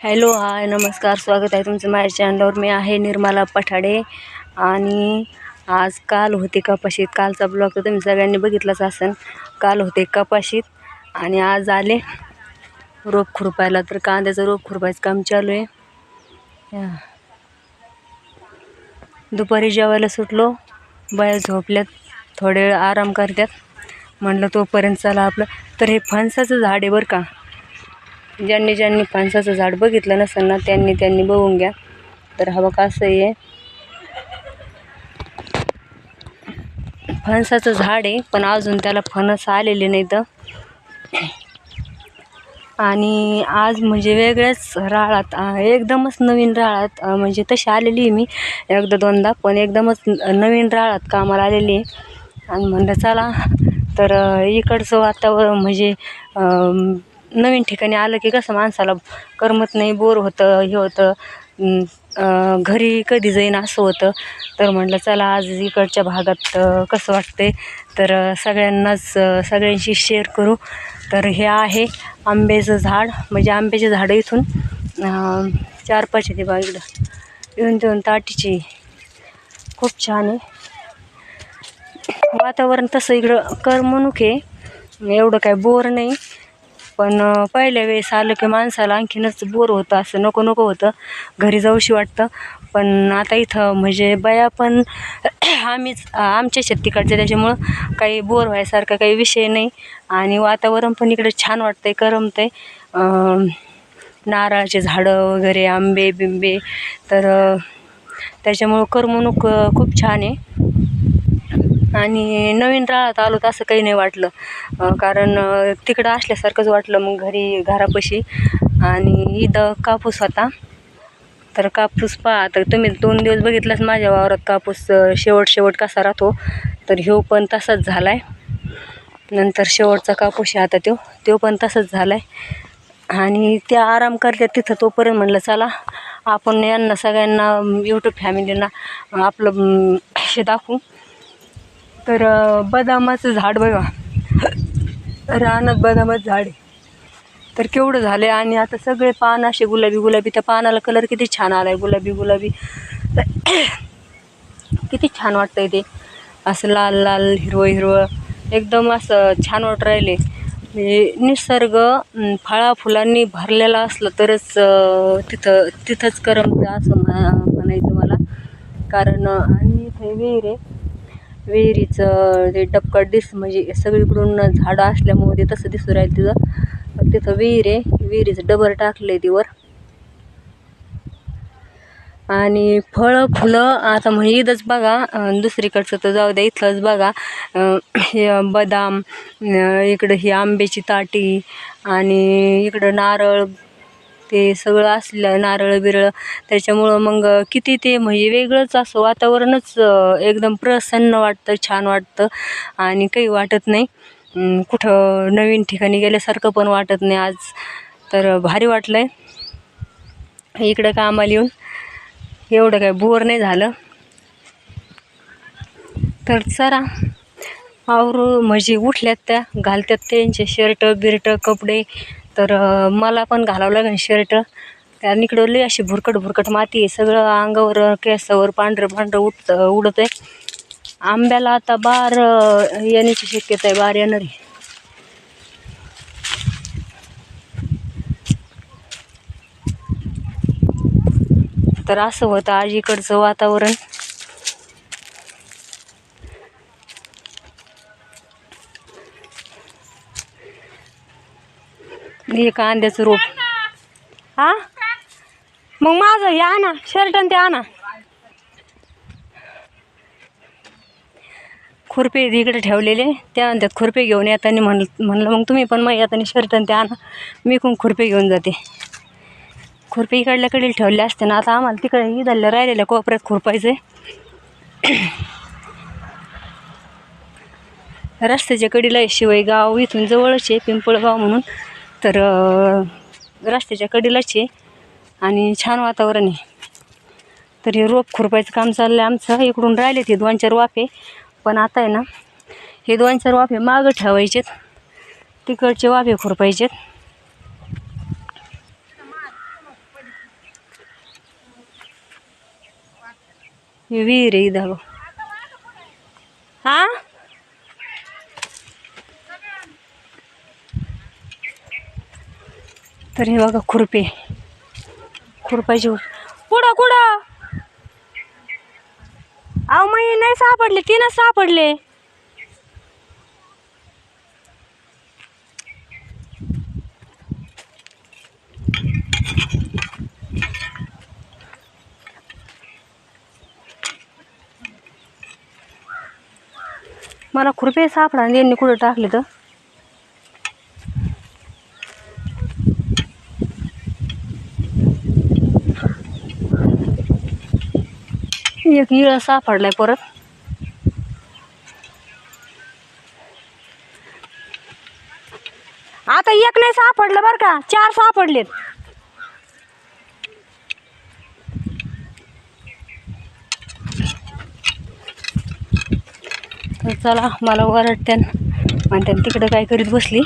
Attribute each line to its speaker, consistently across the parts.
Speaker 1: Hello hi नमस्कार स्वागत आहे तुमचं माझ्या चॅनलवर मी आहे निर्मला पठाडे आणि आज काल होते कपाशीत. कालचा ब्लॉग तर तुम्ही सगळ्यांनी बघितलाच असेल. काल होते कपाशीत आणि आज आले रोप खुरपायला. तर कांद्याचं रोप खुरपायचं काम चालू आहे. दुपारी जेवायला सुटलो. बाया झोपल्यात. थोडे वेळ आराम करतात. म्हणलं तोपर्यंत चला आपलं. तर हे फणसाचं झाड आहे बरं का. ज्यांनी ज्यांनी फणसाचं झाड बघितलं नसेल ना त्यांनी त्यांनी बघून घ्या. तर हवा कसं असं आहे? फणसाचं झाड आहे पण अजून त्याला फणस आलेले नाही तर आणि आज म्हणजे वेगळ्याच राळात एकदमच नवीन राळात म्हणजे तशी आलेली आहे मी एकदा दोनदा पण एकदमच नवीन राळात कामाला आलेली आहे. आणि म्हणलं चला तर इकडचं वातावरण म्हणजे नवीन ठिकाणी आलं की कसं माणसाला करमत नाही बोर होतं हे होतं घरी कधी जाईन असं होतं. तर म्हटलं चला आज इकडच्या भागात कसं वाटते तर सगळ्यांनाच सगळ्यांशी शेअर करू. तर हे आहे आंब्याचं झाड. म्हणजे आंब्याचे झाडं इथून चार पाच येते बा इकडं. येऊन देऊन ताटीची. खूप छान आहे. वातावरण तसं इकडं करमणूक आहे. एवढं काय बोर नाही. पण पहिल्या वेळेस आलं की माणसाला आणखीनच बोर होतं असं नको नको होतं घरी जाऊशी वाटतं. पण आता इथं म्हणजे बया पण आम्हीच आमच्या शेतीकडचे त्याच्यामुळं काही बोर व्हायसारखा काही विषय नाही. आणि वातावरण पण इकडे छान वाटतंय करमतं आहे नारळाचे झाडं वगैरे आंबे बिंबे तर त्याच्यामुळं करमणूक खूप छान आहे. आणि नवीन राहत आलो तर असं काही नाही वाटलं. कारण तिकडं असल्यासारखंच वाटलं मग घरी घरापाशी. आणि इथं कापूस होता. तर कापूस पहा तर तुम्ही दोन दिवस बघितलाच माझ्या वावरात कापूस शेवट शेवट कसा राहतो. तर ह्यो पण तसाच झाला आहे नंतर शेवटचा कापूस आहे आता तो. तो पण तसाच झाला आहे आणि त्या आराम करतात तिथं तोपर्यंत म्हणलं चला आपण यांना सगळ्यांना यूट्यूब फॅमिलींना आपलं हे दाखवू. तर बदामाचं झाड बघा. रानात बदामाचं झाड आहे. तर केवढं झालं आणि आता सगळे पान असे गुलाबी गुलाबी. त्या पानाला कलर किती छान आला आहे गुलाबी गुलाबी. किती छान वाटतंय ते. असं लाल लाल हिरवं हिरवं. एकदम असं छान वाटत राहिले. म्हणजे निसर्ग फळा फुलांनी भरलेला असलं तरच तिथं तिथंच करमतं असं म्हणायचं मला. कारण आणि इथे विहीर आहे. विहिरीचं ते डबकट दिस म्हणजे सगळीकडून झाडं असल्यामुळे ते तसं दिसू राहील तिथं. तिथं विहीर आहे. विहिरीचं डबर टाकलं आहे तिवर. आणि फळं फुलं आता म्हणजे इथंच बघा. दुसरीकडचं तर जाऊ द्या इथलंच बघा. हे बदाम इकडं ही आंब्याची ताटी आणि इकडं नारळ ते सगळं असलं नारळ बिरळ त्याच्यामुळं मग किती ते म्हणजे वेगळंच असं वातावरणच एकदम प्रसन्न वाटतं छान वाटतं आणि काही वाटत नाही. कुठं नवीन ठिकाणी गेल्यासारखं पण वाटत नाही आज. तर भारी वाटलं आहे इकडं कामाला येऊन एवढं काय बोर नाही झालं. तर चला आवरू म्हणजे उठल्यात त्या घालतात त्यांचे शर्ट बिर्ट कपडे. तर मला पण घालावं लागेल शर्ट कारण इकडं लई अशी भुरकट भुरकट माती आहे. सगळं अंगावर केसावर पांढरं पांढरं उठत उडत आहे आंब्याला आता बार येण्याची शक्यता आहे. बार येणार आहे. तर असं होतं आजीकडचं वातावरण. हे कांद्याचं रोप. हा? मग माझं हे आणा शर्ट आणि ते आणा. खुरपे इकडे ठेवलेले त्या त्यात खुरपे घेऊन येताना म्हण म्हणलं मग तुम्ही पण मग येताना शर्ट आणि ते आणा. मी कोण खुरपे घेऊन जाते. खुरपे इकडल्या कडील ठेवले असते ना आता आम्हाला तिकडे इथल्या राहिलेल्या कोपऱ्यात खुरपायचं रस्त्याच्या कडीला शिवाय गाव इथून जवळच आहे पिंपळगाव म्हणून. तर रस्त्याच्या कडेलाच आहे आणि छान वातावरण आहे. तर हे रोप खुरपायचं काम चाललं आहे आमचं. इकडून राहिले ते दोन चार वाफे. पण आता आहे ना हे दोन चार वाफे मागं ठेवायचेत. तिकडचे वाफे खुरपायचेत. विहीर आहे धाव हां? तर हे बघा खुरपे. खुरपायची कुडा कुडा अहो मी नाही सापडले तीनच सापडले. मला खुरपे सापडा यांनी कुठं टाकले तर? एक इळा सापडलाय परत. आता एक नाही सापडलं बरं का चार सापडलेत. तर चला मला ओरडत्यान आणि त्यानं तिकडं काय करीत बसली.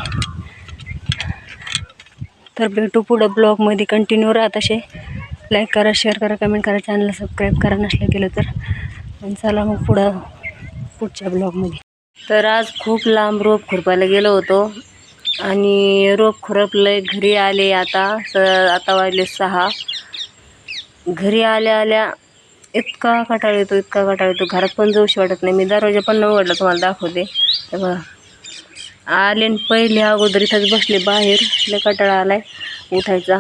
Speaker 1: तर भेटू पुढं ब्लॉगमध्ये कंटिन्यू राहत असे लाईक करा शेअर करा कमेंट करा चॅनलला सबस्क्राईब करा नसलं केलं तर. आणि चला मग पुढं पुढच्या ब्लॉगमध्ये तर आज खूप लांब रोप खुरपायला गेलो होतो. आणि रोप खुरपलं घरी आले आता स आता वाजले सहा. घरी आल्या आल्या इतका कटाळ येतो इतका कटाळ येतो. घरात पण जाऊशी वाटत नाही. मी दरवाजा पण न उघडला तुम्हाला दाखवते. तेव्हा आले आणि पहिले अगोदर इथंच बसले बाहेर. लय कटाळा आलाय. उठायचा.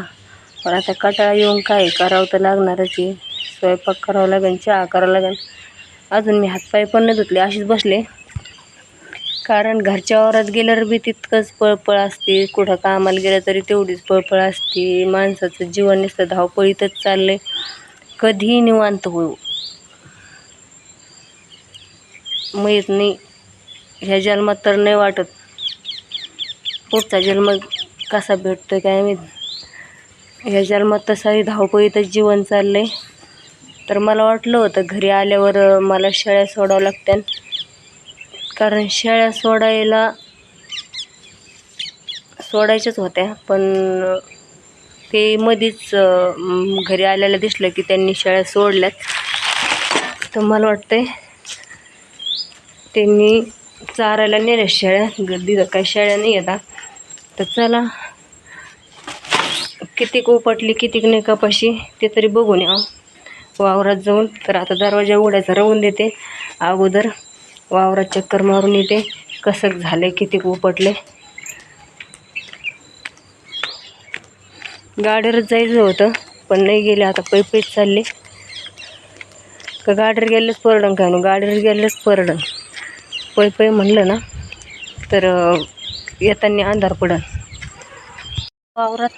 Speaker 1: पण आता कटाळा येऊन काय करावं तर लागणारच आहे. स्वयंपाक करावं लागेल चहा करावं लागेल. अजून मी हातपाय पण नाही धुतले अशीच बसले. कारण घरच्या वावरात गेल्यावर बी तितकंच पळपळ असते. कुठं कामाला गेलं तरी तेवढीच पळपळ असते. माणसाचं जीवन नुसतं धावपळीतच चाललंय. कधीही निवांत होऊ. माहीत नाही ह्या जन्मात तर नाही वाटत. पुढचा जन्म कसा भेटतोय काय माहीत. ह्या जन्मात तसाही धावपळीतच जीवन चाललंय. तर मला वाटलं होतं घरी आल्यावर मला शेळ्या सोडावं लागत्यान. कारण शेळ्या सोडायला सोडायच्याच होत्या पण ते मध्येच घरी आल्याला दिसलं की त्यांनी शेळ्या सोडल्यात. तर मला वाटतंय त्यांनी चारायला नेल्या शेळ्या. गर्दी काय शेळ्या नाही येतात तर चला कितीक उपटली कितीक नाही कपाशी ते तरी बघून या. वावरात जाऊन तर आता दरवाजा उघडायचा राहून देते. अगोदर वावरात चक्कर मारून येते. कसं झालं कितीक उपटले गाडीवरच जायचं होतं पण नाही गेले आता पैपैच चालले. का गाडीवर गेलेच परडण काय ना गाडीवर गेलेच परडन. पैपै म्हणलं ना तर येताना अंधार पडन. वावरात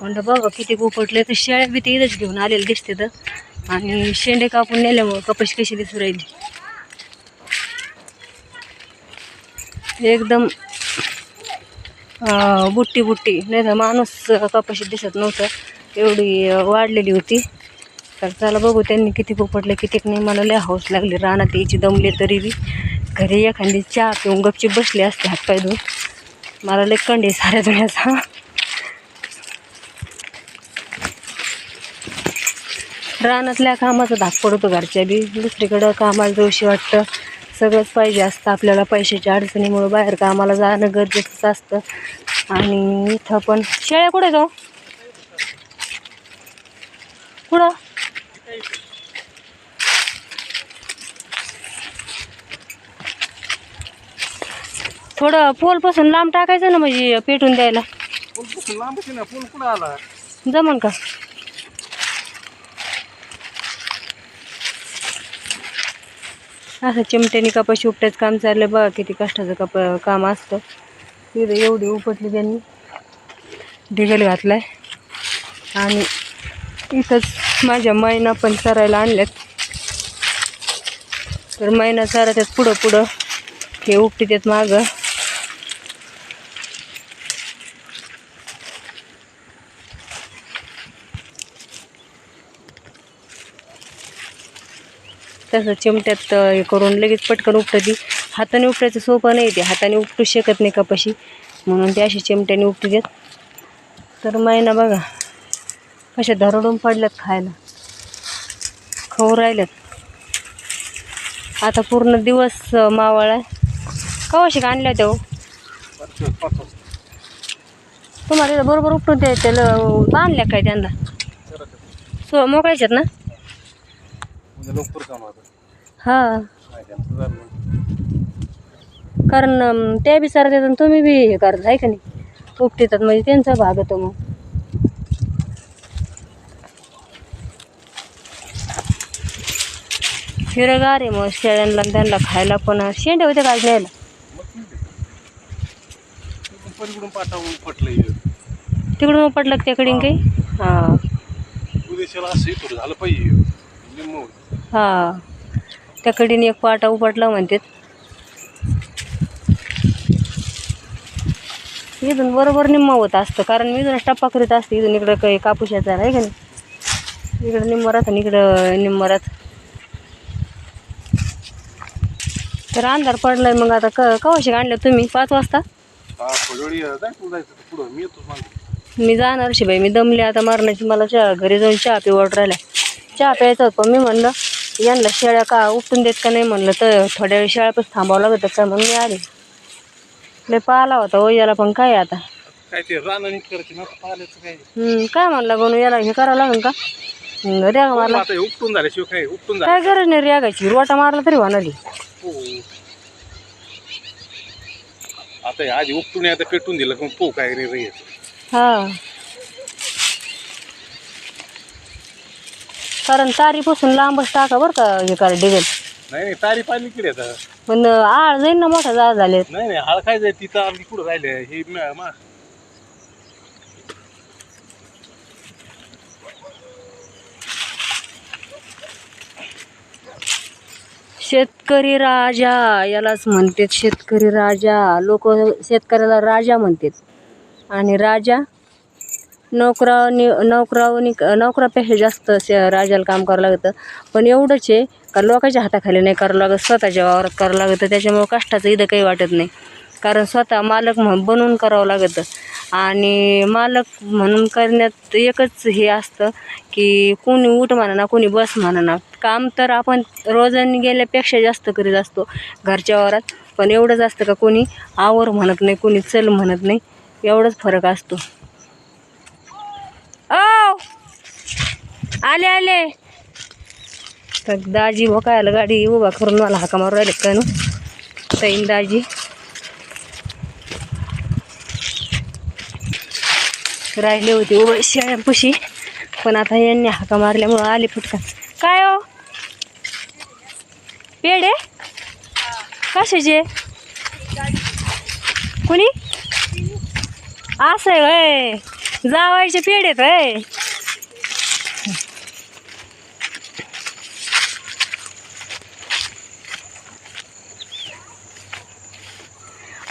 Speaker 1: म्हणलं बघा किती पोपटले तर शेळ्या बी ते इथंच घेऊन आलेलं दिसते तर आणि शेंडे कापून नेल्यामुळं कपाशी कशी दिसू राहिली. एकदम बुट्टी बुट्टी. नाही तर माणूस अं, कपाशी दिसत नव्हतं. एवढी वाढलेली होती. तर चला बघू त्यांनी किती पोपटले किती नाही. मला लय हौस लागली रानात यायची दमले तरी बी. घरी एखादी चहा पिऊन गपची बसली असते हातपाय धुवून. मला लय कंडे साऱ्या धुण्याचा रानातल्या कामाचा धाक पडतो घरच्या बी. दुसरीकडं कामाला जाऊशी वाटतं. सगळंच पाहिजे असतं आपल्याला पैशाच्या अडचणीमुळं. बाहेर कामाला जाणं गरजेचंच असतं. आणि इथं पण. शेळ्या कुठे जाऊ कुठं? थोडं पोलपासून लांब टाकायचं ना म्हणजे पेटून द्यायला. जमन का? असं चिमट्याने कपाशी उपटायचं काम चाललं बघा किती कष्टाचं कप काम असतं. तिथं एवढी उपटली त्यांनी. ढिगल घातलाय. आणि इथंच माझ्या मैना पण चरायला आणल्यात. तर मैना चरात्यात पुढं पुढं हे उपटी त्यात मागं. तसं चिमट्यात हे करून लगेच पटकन उपटती. हाताने उपटायचं सोपं नाही ते हाताने उपटू शकत नाही कपाशी. म्हणून ते असे चिमट्याने उपटू देत तर मैना बघा कशा धरडून पडल्यात खायला. खाऊ राहिल्यात. आता पूर्ण दिवस मावळ आहे. कवाशी का आणल्या त्या हो? तुम्हाला बरोबर उपटून ते त्याला बांधल्या काय त्यांना? सो मोकळ्याच्यात ना?
Speaker 2: म्हणजे लवकर काम
Speaker 1: हां. कारण ते बी सारं देतात तुम्ही बी हे करत आहे का नाही? उपटितात म्हणजे त्यांचा भाग होतो मग. हिरगार आहे मग शेळ्यांना त्यांना खायला पण. शेंड्या होत्या काय
Speaker 2: पटलं हे.
Speaker 1: तिकडून का त्याकडे काही? हां.
Speaker 2: उद्याच्याला
Speaker 1: हां त्याकडीन एक पाटा उपटला म्हणतात. इथून बरोबर निम्म होत असतं कारण मी इथून टप्पा करीत असते इथून इकडं काही कापूशाचा आहे का नाही? इकडं निम्म राहत आणि इकडं निम्म राहत. तर अंधार पडलाय मग आता क कवाशी आणलं तुम्ही? पाच वाजता?
Speaker 2: मी येतो
Speaker 1: जाणार बाई मी दमले आता मारण्याची. मला चहा घरी जाऊन चहा पिवड राहिला. चहा प्यायचा होता पण मी म्हणलं यांना शेळ्या का उपटून देत का नाही म्हणलं तर थोड्या वेळ शेळ्यापासून थांबावं लागत होतं का म्हणून मी आले. लय पाहिला होता ओ याला पण काय आता.
Speaker 2: काय ते रानं नीट करायचे ना पाहिल्याचं काय?
Speaker 1: हम्म, काय म्हणलं गणू याला हे करावं लागेल का? हम्म, रॅग मारला.
Speaker 2: आता हे उपटून झाल्याशिवाय काय उपटून झालं
Speaker 1: काय गरज नाही रॅगायची रोटा मारला तरी होणार.
Speaker 2: हो. आता हे आधी उपटून आता पेटून दिलं मग पो काय रे रे
Speaker 1: हा. कारण तारीपासून लांबच टाका बरं का हे करा डिझेल.
Speaker 2: नाही नाही तारी पाहिली आता.
Speaker 1: पण आळ जाईन ना मोठा जाळ झाले
Speaker 2: नाही नाही हाळ काय जाय तिथं आम्ही कुठं राहिले हे म- मा-
Speaker 1: शेतकरी राजा यालाच म्हणतात शेतकरी राजा. लोक शेतकऱ्याला राजा म्हणतात. आणि राजा नोकरावनी नोकरावनी नोकरापेक्षा जास्त शे राजाला काम करावं लागतं. पण एवढंच आहे का लोकांच्या हाताखाली नाही करावं लागत स्वतःच्या वावरात करावं लागतं. त्याच्यामुळं कष्टाचं इथं काही वाटत नाही. कारण स्वतः मालक म्हणून बनवून करावं लागतं. आणि मालक म्हणून करण्यात एकच हे असतं की कोणी उठ म्हणा ना कोणी बस म्हणा. ना काम तर आपण रोजाने गेल्यापेक्षा जास्त करीत असतो घरच्या वावरात. पण एवढंच असतं का कोणी आवर म्हणत नाही कोणी चल म्हणत नाही एवढंच फरक असतो ओ आले आले. तर दाजी भोकायला गाडी उभा करून मला हाका मारू राहिले का ताईन दाजी. राहिले होते उभे शेळ्यांपाशी पण आता यांनी हाका मारल्यामुळं आले फुटका. काय हो? पेढे? कशाचे? कुणी? असं आहे जावायचे पेढेत होय.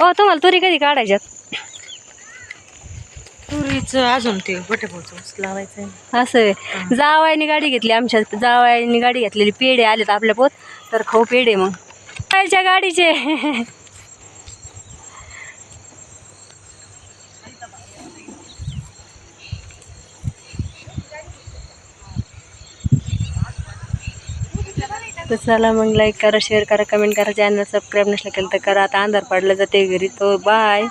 Speaker 1: ओ तुम्हाला तुरी कधी काढायच्यात?
Speaker 3: तुरीचं अजून ते बटाट्याचं लावायचं आहे
Speaker 1: असं आहे. जावायनी गाडी घेतली आमच्या जावायनी गाडी घेतलेली. पेढे आलेत आपल्या पोत. तर खाऊ पेढे मग. जावायच्या गाडीचे. तर चला मग लाईक करा शेअर करा कमेंट करा चॅनल सबस्क्राईब नसलं केलं तर करा. आता अंधार पडला जाते घरी तो बाय